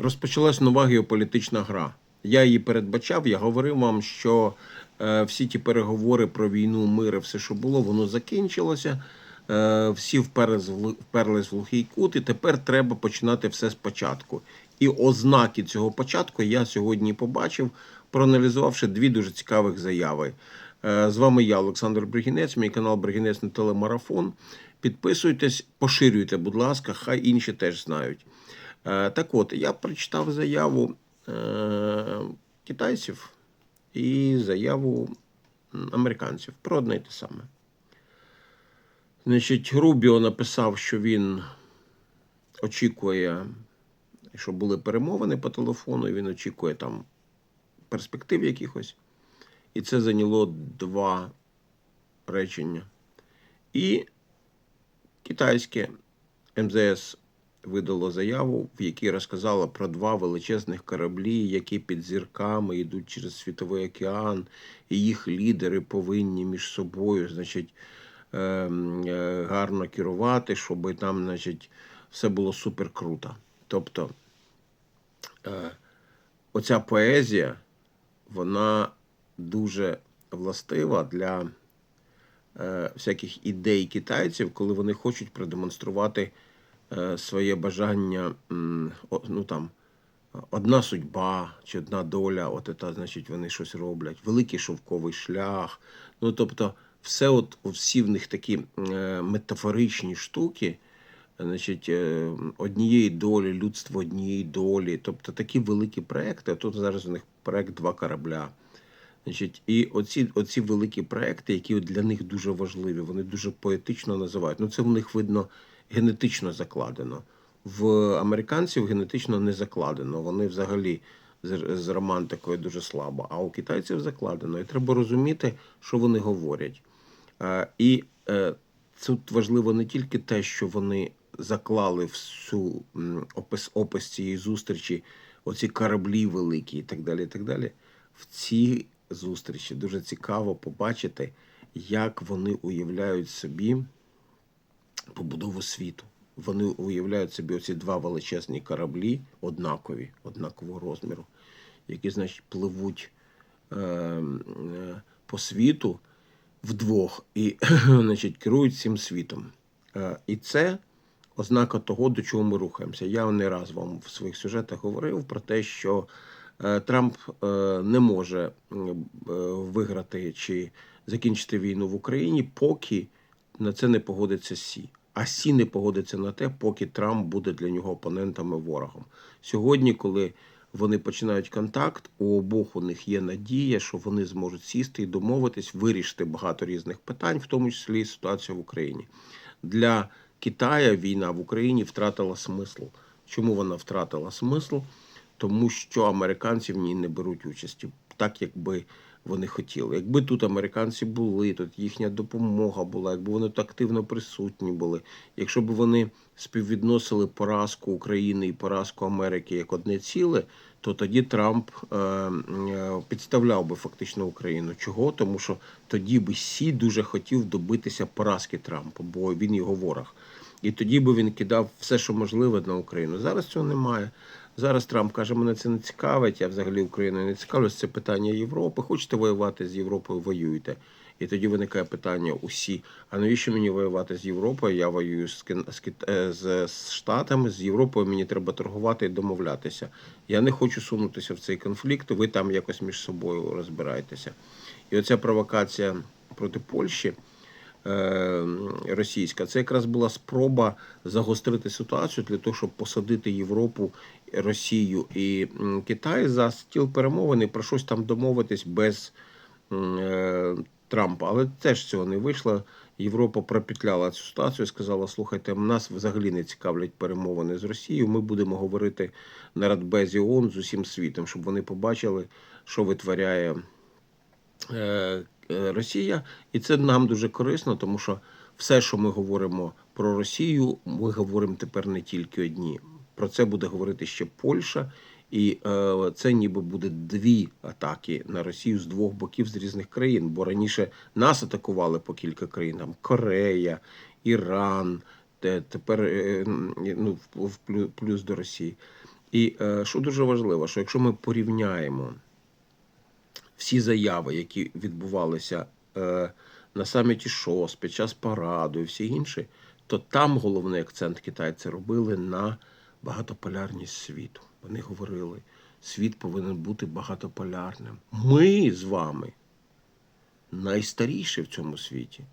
розпочалась нова геополітична гра. Я її передбачав, я говорив вам, що е, всі ті переговори про війну, мир і все, що було, воно закінчилося. Е, всі вперлись в, глухий кут, і тепер треба починати все спочатку. І ознаки цього початку я сьогодні побачив, проаналізувавши дві дуже цікавих заяви. Е, З вами я, Олександр Бригінець, мій канал Бригінець на телемарафон. Підписуйтесь, поширюйте, будь ласка, хай інші теж знають. Е, Так от, я прочитав заяву е, китайців і заяву американців про одне й те саме. Значить, Рубіо написав, що він очікує, що були перемовини по телефону, і він очікує там перспектив якихось. І це зайняло два речення. І китайське МЗС видало заяву, в якій розказало про два величезних кораблі, які під зірками йдуть через світовий океан, і їх лідери повинні між собою, значить, е, е, гарно керувати, щоб там, значить, все було супер круто. Тобто, е, оця поезія, вона дуже властива для е, всяких ідей китайців, коли вони хочуть продемонструвати своє бажання, ну там, одна судьба чи одна доля, от це, значить, вони щось роблять, великий шовковий шлях. Ну, тобто, все от, всі в них такі е, метафоричні штуки, значить, е, однієї долі, людство однієї долі. Тобто такі великі проекти. Тут зараз у них проект два корабля. Значить, і оці, оці великі проекти, які для них дуже важливі, вони дуже поетично називають. Ну, це в них видно генетично закладено. В американців генетично не закладено. Вони взагалі з, романтикою дуже слабо. А у китайців закладено. І треба розуміти, що вони говорять. Е, І е, тут важливо не тільки те, що вони заклали всю опис, опис цієї зустрічі, оці кораблі великі і так далі. і так далі. В цій зустрічі дуже цікаво побачити, як вони уявляють собі побудову світу. Вони уявляють собі оці два величезні кораблі, однакові, однакового розміру, які, значить, пливуть е, е, по світу вдвох і значить, керують цим світом. Е, і це ознака того, до чого ми рухаємося. Я не раз вам в своїх сюжетах говорив про те, що е, Трамп е, не може е, виграти чи закінчити війну в Україні, поки на це не погодиться Сі. А Сі не погодиться на те, поки Трамп буде для нього опонентом і ворогом. Сьогодні, коли вони починають контакт, у обох у них є надія, що вони зможуть сісти і домовитись, вирішити багато різних питань, в тому числі і ситуацію в Україні. Для Китая війна в Україні втратила смисл. Чому вона втратила смисл? Тому що американці в ній не беруть участі, так якби вони хотіли. Якби тут американці були, тут їхня допомога була, якби вони тут активно присутні були, якщо б вони співвідносили поразку України і поразку Америки як одне ціле, то тоді Трамп е, е, підставляв би фактично Україну. Чого? Тому що тоді би Сі дуже хотів добитися поразки Трампа, бо він його ворог. І тоді би він кидав все, що можливе на Україну. Зараз цього немає. Зараз Трамп каже, мене це не цікавить, я взагалі Україною не цікавлюсь. Це питання Європи. Хочете воювати з Європою, воюйте. І тоді виникає питання усі: а навіщо мені воювати з Європою? Я воюю з, з, е, з, Штатами, з Європою мені треба торгувати і домовлятися. Я не хочу сунутися в цей конфлікт, ви там якось між собою розбирайтеся. І оця провокація проти Польщі російська, це якраз була спроба загострити ситуацію для того, щоб посадити Європу, Росію і Китай за стіл перемовин і про щось там домовитись без е, Трампа. Але теж цього не вийшло. Європа пропетляла цю ситуацію і сказала: слухайте, нас взагалі не цікавлять перемовини з Росією. Ми будемо говорити на Радбезі ООН з усім світом, щоб вони побачили, що витворяє е, е, Росія, і це нам дуже корисно, тому що все, що ми говоримо про Росію, ми говоримо тепер не тільки одні. Про це буде говорити ще Польща, і е, це ніби буде дві атаки на Росію з двох боків з різних країн. Бо раніше нас атакували по кілька країн: Корея, Іран, те- тепер е, ну, плюс до Росії. І е, що дуже важливо, що якщо ми порівняємо всі заяви, які відбувалися е, на саміті ШОС, під час параду і всі інші, то там головний акцент китайці робили на багатополярність світу. Вони говорили, світ повинен бути багатополярним. Ми з вами найстаріші в цьому світі.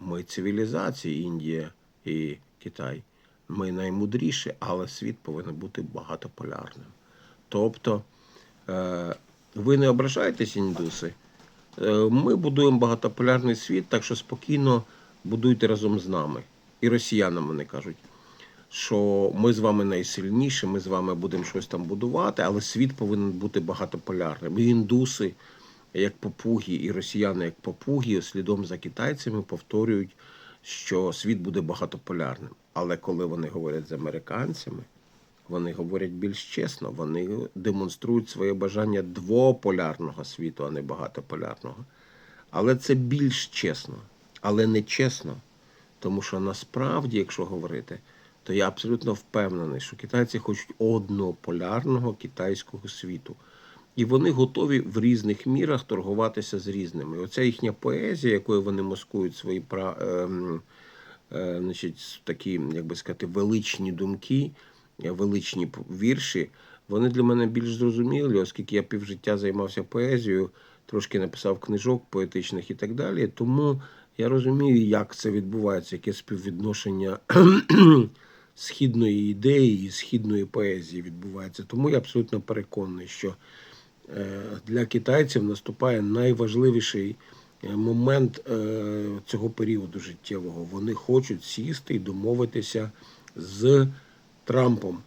Ми цивілізації Індія і Китай. Ми наймудріші, але світ повинен бути багатополярним. Тобто, е, ви не ображаєтесь, індуси. Е, Ми будуємо багатополярний світ, так що спокійно будуйте разом з нами. І росіянам вони кажуть, що ми з вами найсильніші, ми з вами будемо щось там будувати, але світ повинен бути багатополярним. І індуси, як попуги, і росіяни, як попуги, слідом за китайцями повторюють, що світ буде багатополярним. Але коли вони говорять з американцями, вони говорять більш чесно, вони демонструють своє бажання двополярного світу, а не багатополярного. Але це більш чесно, але не чесно. Тому що насправді, якщо говорити, то я абсолютно впевнений, що китайці хочуть однополярного китайського світу. І вони готові в різних мірах торгуватися з різними. Оця їхня поезія, якою вони маскують свої ем, е, значить, такі, як би сказати, величні думки, величні вірші, вони для мене більш зрозумілі, оскільки я півжиття займався поезією, трошки написав книжок поетичних і так далі. Тому я розумію, як це відбувається, яке співвідношення східної ідеї і східної поезії відбувається. Тому я абсолютно переконаний, що е, для китайців наступає найважливіший е, момент е, цього періоду життєвого. Вони хочуть сісти і домовитися з Трампом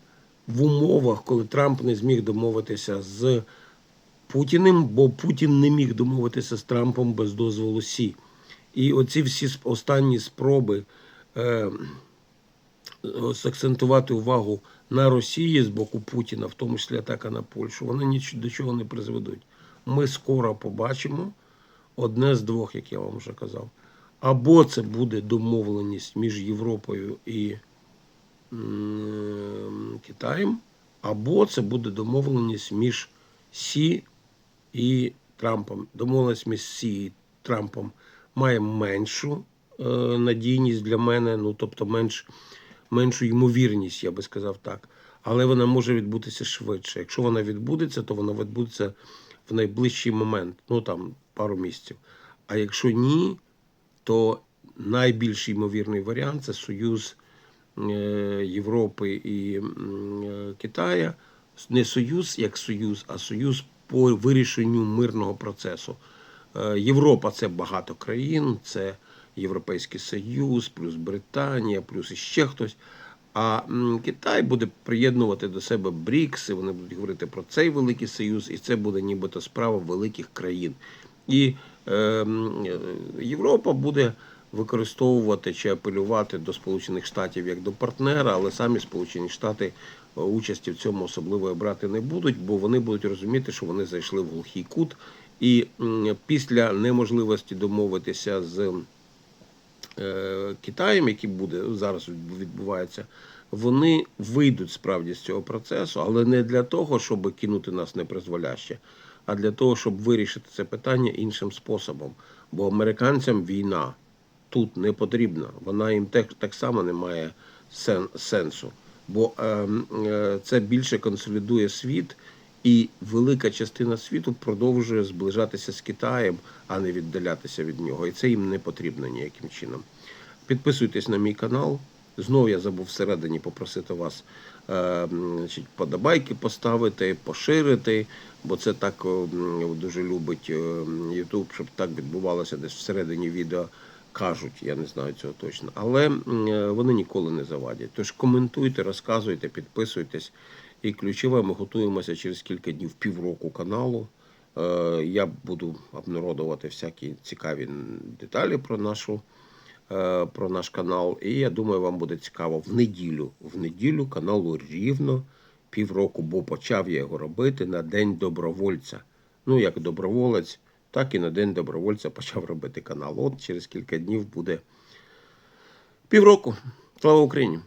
в умовах, коли Трамп не зміг домовитися з Путіним, бо Путін не міг домовитися з Трампом без дозволу Сі. І оці всі останні спроби е, акцентувати увагу на Росії з боку Путіна, в тому числі атака на Польщу, вони ніч до чого не призведуть. Ми скоро побачимо одне з двох, як я вам вже казав. Або це буде домовленість між Європою і Китаєм, або це буде домовленість між Сі і Трампом. Домовленість між Сі і Трампом має меншу е, надійність для мене, ну тобто менш, меншу ймовірність, я би сказав так. Але вона може відбутися швидше. Якщо вона відбудеться, то вона відбудеться в найближчий момент, ну там пару місяців. А якщо ні, то найбільш ймовірний варіант це союз е, Європи і е, Китая. Не союз як союз, а союз по вирішенню мирного процесу. Е, Європа це багато країн, це Європейський Союз, плюс Британія, плюс іще хтось. А Китай буде приєднувати до себе БРІКС, і вони будуть говорити про цей великий союз, і це буде нібито справа великих країн. І е, е, Європа буде використовувати чи апелювати до Сполучених Штатів як до партнера, але самі Сполучені Штати е, участі в цьому особливо брати не будуть, бо вони будуть розуміти, що вони зайшли в глухий кут. І після неможливості домовитися з е, Китаєм, який буде зараз відбувається, вони вийдуть справді з цього процесу, але не для того, щоб кинути нас непризволяще, а для того, щоб вирішити це питання іншим способом. Бо американцям війна тут не потрібна. Вона їм так, так само не має сен, сенсу. Бо е, е, це більше консолідує світ, і велика частина світу продовжує зближатися з Китаєм, а не віддалятися від нього. І це їм не потрібно ніяким чином. Підписуйтесь на мій канал. Знову я забув всередині попросити вас е, значить, подобайки поставити, поширити, бо це так е, дуже любить е, YouTube, щоб так відбувалося десь всередині відео. Кажуть, я не знаю цього точно, але е, вони ніколи не завадять. Тож коментуйте, розказуйте, підписуйтесь. І ключове, ми готуємося через кілька днів півроку каналу. Е, Я буду обнародувати всякі цікаві деталі про нашу е, про наш канал. І я думаю, вам буде цікаво в неділю. В неділю каналу рівно півроку, бо почав я його робити на День добровольця. Ну, як доброволець, так і на День добровольця почав робити канал. От через кілька днів буде півроку. Слава Україні!